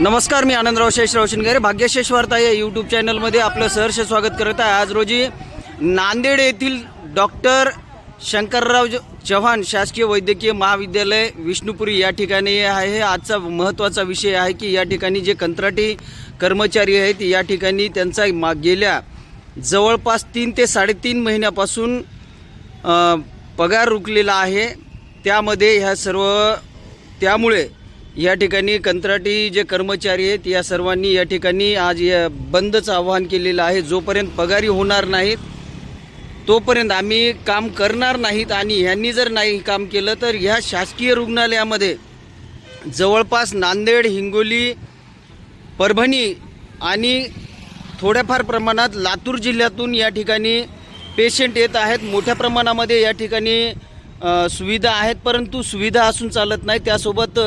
नमस्कार मी आनंदराव शेषराव शिंगारे भाग्यशेष वार्ता या यूट्यूब चॅनलमध्ये आपलं सहर्ष स्वागत करत आहे. आज रोजी नांदेड येथील डॉक्टर शंकरराव चव्हाण शासकीय वैद्यकीय महाविद्यालय विष्णुपुरी या ठिकाणी आहे. आजचा महत्त्वाचा विषय आहे की या ठिकाणी जे कंत्राटी कर्मचारी आहेत या ठिकाणी त्यांचा मा गेल्या जवळपास तीन ते साडेतीन महिन्यापासून पगार रुकलेला आहे. त्यामध्ये ह्या सर्व त्यामुळे या ठिकाणी कंत्राटी जे कर्मचारी आहेत या सर्वांनी या ठिकाणी आज या बंदचं आवाहन केलेलं आहे. जोपर्यंत पगारी होणार नाहीत तोपर्यंत आम्ही काम करणार नाहीत आणि ह्यांनी जर नाही काम केलं तर ह्या शासकीय रुग्णालयामध्ये जवळपास नांदेड हिंगोली परभणी आणि थोड्याफार प्रमाणात लातूर जिल्ह्यातून या ठिकाणी पेशंट येत आहेत. मोठ्या प्रमाणामध्ये या ठिकाणी सुविधा आहेत परंतु सुविधा असून चालत नाही. त्यासोबत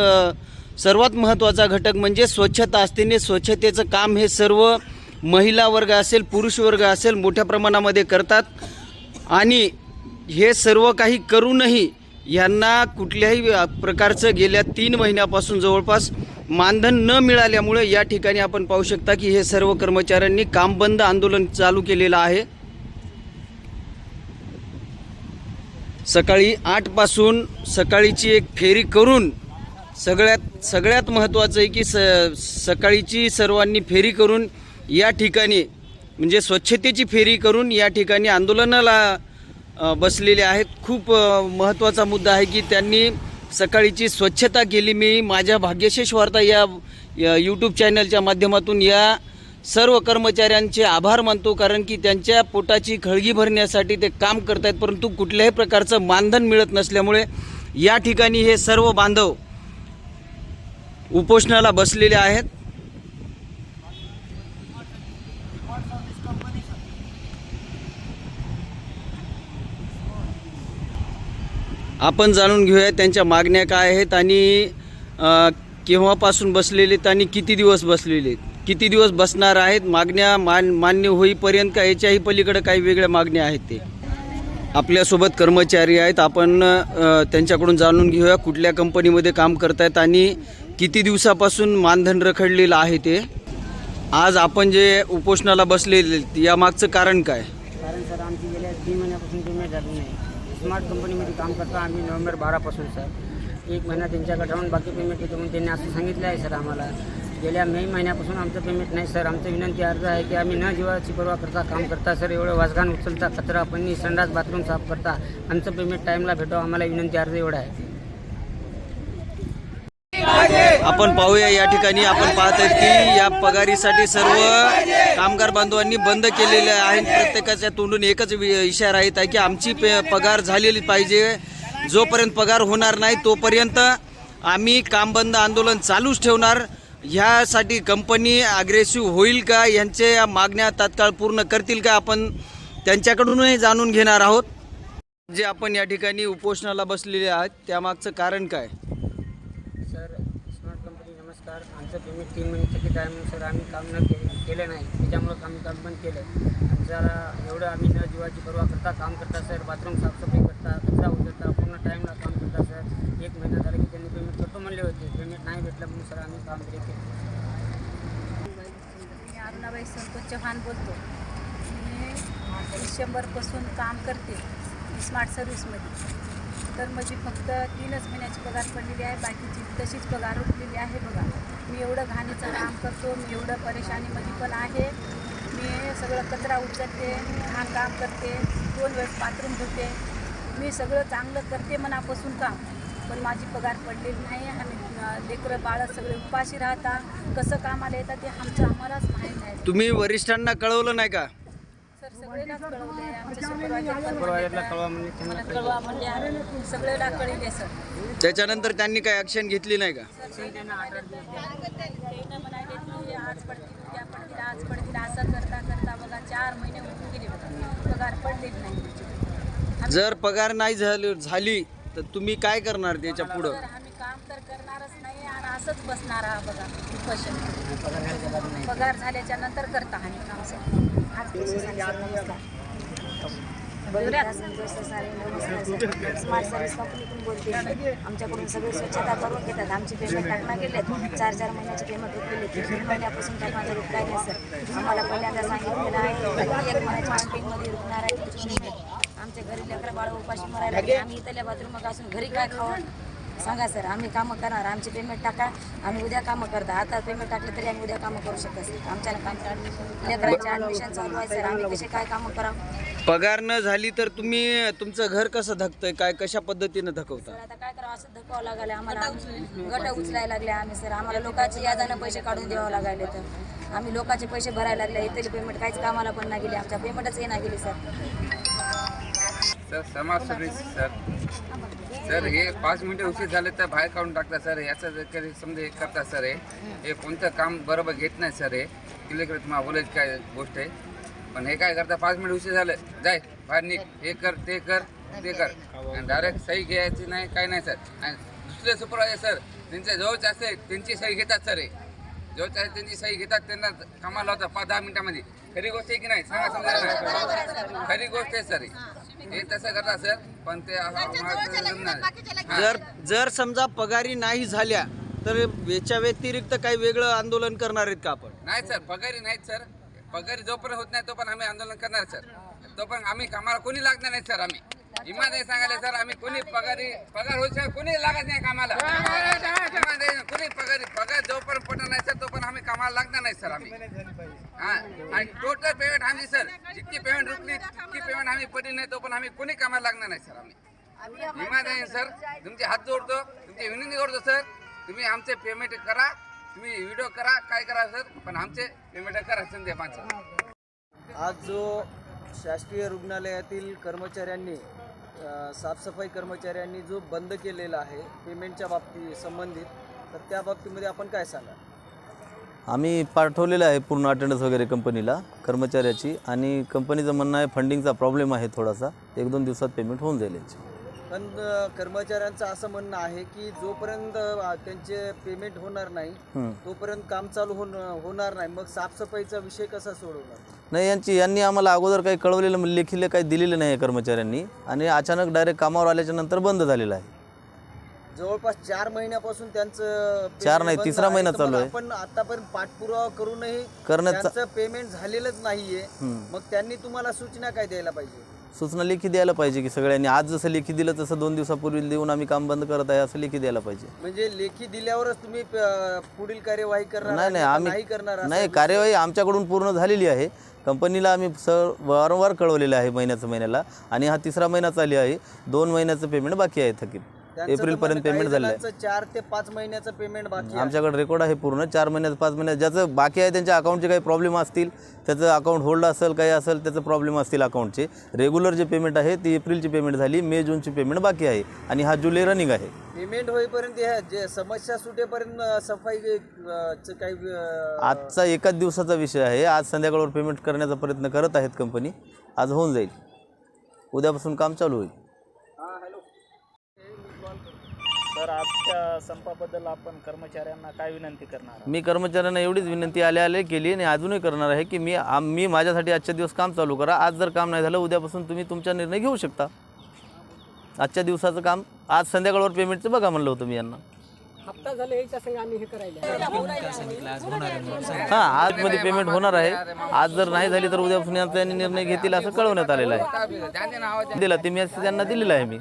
सर्वात महत्त्वाचा घटक म्हणजे स्वच्छता असतेने स्वच्छतेचं काम हे सर्व महिला वर्ग असेल पुरुष वर्ग असेल मोठ्या प्रमाणामध्ये करतात. आणि हे सर्व काही करूनही यांना कुठल्याही प्रकारचं गेल्या तीन महिन्यापासून जवळपास मानधन न मिळाल्यामुळे या ठिकाणी आपण पाहू शकता की हे सर्व कर्मचाऱ्यांनी काम बंद आंदोलन चालू केलेलं आहे. सकाळी आठपासून सकाळीची एक फेरी करून सगळ्यात सगळ्यात महत्त्वाचं आहे की स सकाळीची सर्वांनी फेरी करून या ठिकाणी म्हणजे स्वच्छतेची फेरी करून या ठिकाणी आंदोलनाला बसलेले आहेत. खूप महत्त्वाचा मुद्दा आहे की त्यांनी सकाळीची स्वच्छता केली. मी माझ्या भाग्यशेष वार्ता या या यूट्यूब चॅनलच्या माध्यमातून या सर्व कर्मचाऱ्यांचे आभार मानतो. कारण की त्यांच्या पोटाची खळगी भरण्यासाठी ते काम करत आहेत परंतु कुठल्याही प्रकारचं मानधन मिळत नसल्यामुळे या ठिकाणी हे सर्व बांधव उपोषणाला बसलेले आहेत. आपण जाणून घेऊया त्यांच्या मागण्या काय आहेत आणि केव्हापासून बसलेले आहेत आणि किती दिवस बसलेले आहेत. किती दिवस बसणार आहेत? मागण्या मान मान्य होईपर्यंत का याच्याही पलीकडे काही वेगळ्या मागण्या आहेत ते? आपल्यासोबत कर्मचारी आहेत. आपण त्यांच्याकडून जाणून घेऊया कुठल्या कंपनीमध्ये काम करतायत आणि किती दिवसापासून मानधन रखडलेलं आहे ते? आज आपण जे उपोषणाला बसलेले यामागचं कारण काय? कारण सर आमची गेल्या तीन महिन्यापासून पेमेंट झाली नाही स्मार्ट कंपनीमध्ये काम करतो आम्ही नोव्हेंबर बारापासून सर. एक महिना त्यांच्याकडे राहून बाकी पेमेंट येतो म्हणून त्यांनी असं सांगितलं आहे सर आम्हाला. गेल्या मे महिन्यापासून आमचं पेमेंट नाही सर. आमचं विनंती अर्ज आहे की आम्ही न जीवाची परवा करता काम करता सर एवढं वाजगान उचलता कचरा पण संडास बाथरूम साफ करता आमचं पेमेंट टाईमला भेटावं आम्हाला विनंती अर्ज एवढा आहे. आपण पाहूया या ठिकाणी आपण पाहत आहेत की या पगारीसाठी सर्व कामगार बांधवांनी बंद केलेले आहेत. प्रत्येकाच्या तोंडून एकच वि- इशारा येत आहे की आमची पगार झालेली पाहिजे. जोपर्यंत पगार होणार नाही तोपर्यंत आम्ही काम बंद आंदोलन चालूच ठेवणार. ह्यासाठी कंपनी अग्रेसिव्ह होईल का? यांच्या या मागण्या तात्काळ पूर्ण करतील का? आपण त्यांच्याकडूनही जाणून घेणार आहोत. जे आपण या ठिकाणी उपोषणाला बसलेले आहात त्यामागचं कारण काय सर स्मार्ट कंपनी नमस्कार आमचं पेमेंट तीन महिन्याचं की आहे सर आम्ही काम न के केलं नाही. त्याच्यामुळं आम्ही काम बंद केलं. आमच्याला एवढं आम्ही न जीवाची परवा करता काम करता सर. बाथरूम साफसफाई करता कचरा उचलता पूर्ण टाईमला काम करता सर. एक महिना झाला की त्यांनी पेमेंट करतो म्हणले होते. पेमेंट नाही भेटलं म्हणून सर आम्ही काम केले केलं. मी अरुणाबाई संतोष चव्हाण बोलतो. मी डिसेंबरपासून काम करते स्मार्ट सर्व्हिसमध्ये तर माझी फक्त तीनच महिन्याची पगार पडलेली आहे बाकीची तशीच पगार उठलेली आहे बघा. मी एवढं घाणीचं काम करतो मी एवढं परेशानीमध्ये पण आहे. मी सगळं कचरा उचलते घाण काम करते दोन वेळेस बाथरूम धुते. मी सगळं चांगलं करते मनापासून काम. पण माझी पगार पडलेली नाही आणि लेकरं बाळं सगळे उपाशी राहता कसं कामाला येतात ते आमचं आम्हालाच माहीत नाही. तुम्ही वरिष्ठांना कळवलं नाही का? सर सगळेलाच कळवले आमच्या सुपरवायझर सुपरवायझरला कळवा म्हणजे त्यांना कळवा. म्हणले आणि सगळेला कळले सर. त्याच्यानंतर त्यांनी काही ॲक्शन घेतली नाही का? त्यांना ऑर्डर त्यानं म्हणाले की आज पडतील उद्या पडतील आज पडतील. असं करता करता बघा चार महिने उठून गेले बघा. पगार पडलेच नाही. जर पगार नाही झाली झाली तर तुम्ही काय करणार त्याच्या पुढं तर आम्ही काम तर करणारच नाही आणि असंच बसणार आहा बघा उपोषण पगार पगार झाल्याच्यानंतर करता आणि काम स्मार्ट सर्व्हिस कंपनीतून बोलते. आमच्याकडून सगळी स्वच्छता करून घेतात. आमची पेमेंट टाकणं गेलेत चार चार महिन्याची पेमेंट रुपले तीन महिन्यापासून टाकण्याचा रूप काय नाही सर आम्हाला पहिल्यांदा सांगितलेलं आहे एक महिन्याच्या पेंटिंगमध्ये रुकणार आहे. आमच्या घरी लेकरं बाळ उपाशी मरायला लागले. आम्ही इथल्या बाथरूम असून घरी काय खावं? सांगा सर आम्ही कामं करणार आमची पेमेंट टाका आम्ही उद्या कामं करता. आता पेमेंट टाकलं तरी आम्ही उद्या कामं करू शकतो सर. आमच्या काम लेकरांचे ॲडमिशन चालू आहे सर. आम्ही कसे काय कामं करावं? पगार न झाली तर तुम्ही तुमचं घर कसं धकतंय? काय कशा पद्धतीनं धकवता? सर आता काय करावं? असं धकावं लागायला आम्हाला. गट उचलायला लागले आम्ही सर. आम्हाला लोकांची यादानं पैसे काढून द्यावं लागायले तर. आम्ही लोकांचे पैसे भरायला लागले इथली पेमेंट काहीच कामाला पण नाही गेली. आमच्या पेमेंटच येणार गेली सर. सर समाज सर्व्हिस सर. सर हे पाच मिनिटं उशीर झाले तर बाहेर काढून टाकतात सर. याचं जर काही समजा हे करतात सर हे. हे कोणतं काम बरोबर घेत नाही सर हे. किल्लेकडे तुम्हाला बोलायची काय गोष्ट आहे? पण हे काय करता पाच मिनिट उशीर झालं. जाय बाहेर निघ. हे कर ते कर ते कर. आणि डायरेक्ट सही घ्यायची नाही काय नाही सर. आणि दुसरे सुपरवायझर सर त्यांच्या जवळचे असते त्यांची सही घेतात सर हे. जवळचे असते त्यांची सही घेतात त्यांना कामाला होता पाच दहा मिनिटामध्ये. खरी गोष्ट आहे की नाही? सांगा समजा. नाही खरी गोष्ट आहे सर ही. तसं पण ते. जर जर समजा पगारी नाही झाल्या तर याच्या व्यतिरिक्त काही वेगळं आंदोलन करणार आहेत का आपण? नाही सर पगारी नाहीत सर. पगारी जोपर्यंत होत नाही तोपर्यंत आम्ही आंदोलन करणार सर. तोपर्यंत आम्ही कामाला कोणी लागणार नाही सर आम्ही. इमानदारी सांगायला सर आम्ही कोणी पगारी पगार सर कोणी लागत नाही कामाला. इमानदारी कोणी पगारी पगार जोपर्यंत पडणार नाही सर तोपर्यंत आम्ही कामाला लागणार नाही सर आम्ही. आणि टोटल पेमेंट आम्ही सर जितकी पेमेंट रुकली तितकी पेमेंट आम्ही पडली नाही तो पण आम्ही कोणी कामाला लागणार नाही सर आम्ही. इमानदारी सर तुमचे हात जोडतो तुमची विनंती करतो सर तुम्ही आमचे पेमेंट करा तुम्ही व्हिडिओ करा काय करा सर पण आमचे पेमेंट करा संध्या पाच आज जो शासकीय रुग्णालयातील कर्मचाऱ्यांनी साफसफाई कर्मचाऱ्यांनी जो बंद केलेला आहे पेमेंटच्या बाबती संबंधित तर त्या बाबतीमध्ये आपण काय सांगा आम्ही पाठवलेलं आहे पूर्ण अटेंडन्स वगैरे कंपनीला कर्मचाऱ्याची. आणि कंपनीचं म्हणणं आहे फंडिंगचा प्रॉब्लेम आहे थोडासा. एक दोन दिवसात पेमेंट होऊन जाईल याची. पण कर्मचाऱ्यांचं असं म्हणणं आहे की जोपर्यंत त्यांचे पेमेंट होणार नाही. तोपर्यंत काम चालू होण होणार नाही. मग साफसफाईचा विषय कसा सोडवणार? नाही यांची यांनी आम्हाला अगोदर काही कळवलेलं लेखीला काही दिलेलं नाही आहे कर्मचाऱ्यांनी. आणि अचानक डायरेक्ट कामावर आल्याच्यानंतर बंद झालेलं आहे. जवळपास चार महिन्यापासून त्यांचं चार नाही, तिसरा. महिना तर चालू आहे. आपण आतापर्यंत पाठपुरावा करूनही करण्याचा त्यांचं पेमेंट झालेलंच नाहीये. मग त्यांनी तुम्हाला सूचना काय द्यायला पाहिजे? सूचना लेखी द्यायला पाहिजे की सगळ्यांनी. आज जसं लेखी दिलं तसं दोन दिवसापूर्वी देऊन आम्ही काम बंद करत आहे असं लेखी द्यायला पाहिजे. म्हणजे लेखी दिल्यावरच तुम्ही अ, पुढील कार्यवाही करणार नाही नाही आम्ही नाही करणार असं नाही कार्यवाही आमच्याकडून पूर्ण झालेली आहे. कंपनीला आम्ही सर वारंवार कळवलेलं आहे महिन्याचं महिन्याला. आणि हा तिसरा महिना चालू आहे. दोन महिन्याचं पेमेंट बाकी आहे थकीत. तर एप्रिलपर्यंत म्हणणं पेमेंट झालं आहे चार ते पाच महिन्याचं पेमेंट बाकी आहे. आमच्याकडे रेकॉर्ड आहे पूर्ण. चार महिन्यात पाच महिन्यात. ज्याचं बाकी आहे त्यांच्या अकाउंटचे काही प्रॉब्लेम असतील त्याचं अकाउंट होल्ड असेल काही असेल त्याचं प्रॉब्लेम असतील अकाउंटचे रेग्युलर जे पेमेंट आहे ती एप्रिलची पेमेंट झाली मे जूनची पेमेंट बाकी आहे. आणि हा जुलै रनिंग आहे. पेमेंट होईपर्यंत ह्या जे समस्या सुटेपर्यंत अ, सफाई अ, चं काही अ, आजचा एकाच दिवसाचा विषय आहे. आज संध्याकाळवर पेमेंट करण्याचा प्रयत्न करत आहेत कंपनी आज होऊन जाईल. उद्यापासून काम चालू होईल. तर आजच्या संपाबद्दल आपण कर्मचाऱ्यांना काय विनंती करणार मी कर्मचाऱ्यांना एवढीच विनंती आले आले केली आणि अजूनही करणार आहे की मी आम मी माझ्यासाठी आजच्या दिवस काम चालू करा. आज जर काम नाही झालं उद्यापासून तुम्ही तुमचा निर्णय घेऊ शकता. आजच्या दिवसाचं काम आज संध्याकाळवर पेमेंटचं बघा म्हणलं होतं मी यांना. हां आजमध्ये पेमेंट होणार आहे. आज जर नाही झाली तर उद्यापासून यांचा यांनी निर्णय घेतील असं कळवण्यात आलेलं आहे. दिला ते मेसेज त्यांना दिलेला आहे मी.